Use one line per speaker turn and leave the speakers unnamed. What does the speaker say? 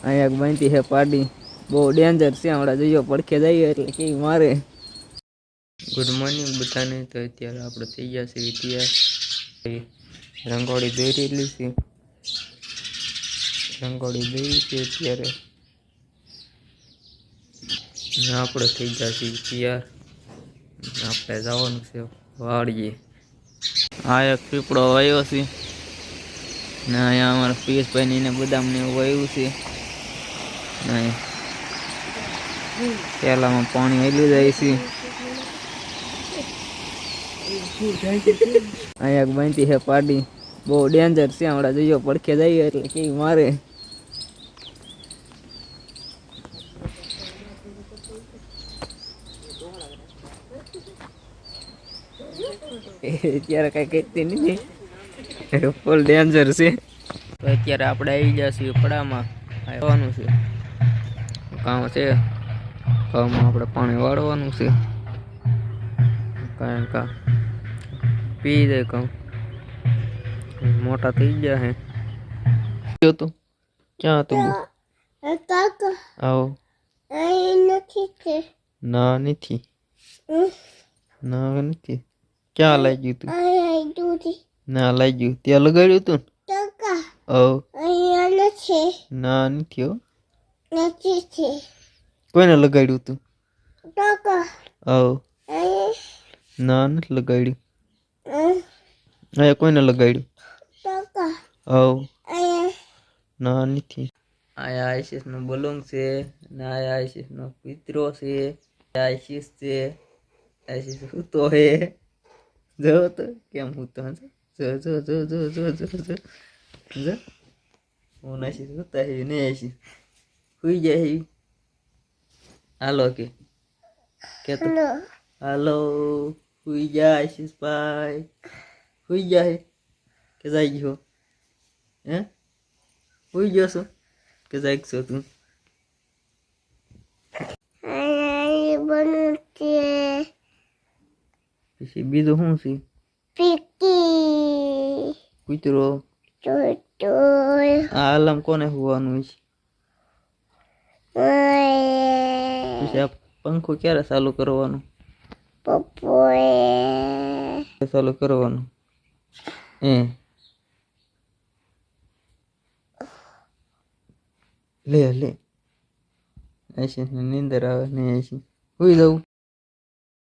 અહીંયા બનતી છે પાડી. બહુ ડેન્જર છે હમણાં જઈએ પડખે જઈએ એટલે કે મારે. ગુડ મોર્નિંગ બધાને. તો અત્યારે આપણે થઈ ગયા છે તૈયાર રંગોળી દોરેલી છે. રંગોળી દોરી છે અત્યારે. આપણે થઈ ગયા છીએ તૈયાર આપણે જવાનું છે વાડીએ. આ એક પીપળો વાયો છે. ને અહીંયા અમારા પીએસભાઈ ને બદામ ને એવું વાયું છે. ને પેલામાં પાણી હેલું જાય છે. અહીંયા બનતી છે પાડી. બહુ ડેન્જર છે હમણાં જઈએ પડખે જઈએ એટલે કેવી મારે. અત્યારે કઈ કહેતી નથી. ફૂલ ડેન્જર છે. અત્યારે આપણે આવી છીએ પડામાં. આવવાનું છે. કામ છે. ઘઉંમાં આપણે પાણી વાળવાનું છે. કારણ કે પી જાય કામ. મોટા થઈ ગયા હે. તું. ક્યાં હતું? આવો.
નાની
ના નથી. ના નથી. ક્યાં લાગ્યું તું? ના લાગ્યું ત્યાં લગાડ્યું તું ઓ ના નથી હો.
નથી. છે
કોઈને લગાડ્યું તું?
કાકા. આવ.
ના નથી લગાડ્યું. અહીંયા કોઈને લગાડ્યું?
કાકા.
ઓ ના નથી. આયા આઈસીસ નો બલુંગ છે ને આયા આશીષ નો પિત્રો છે આઈસીસ છે. આઈસીસ સૂતો હે? જો તો કેમ સૂતો જો જો જો જો જો જો જો જો હું આશીષ સૂતા હે? ને આશીષ. સુઈ જાય હે હાલો કે. કે તો હાલો સુઈ જાય આશીષ ભાઈ સુઈ જાય. કે જાય ગયો. હે? સુઈ ગયો છું? કે તું?
બનું છે.
પછી બીજું શું છે?
પીકી.
કૂતરો.
ટોટોલ
આ કોને હોવાનું છે? પછી આ પંખો ક્યારે ચાલુ કરવાનું?
પપ્પોએ.
ચાલુ કરવાનું? એ. લે લે. એસી નીંદર આવે ને એસી હોઈ જવું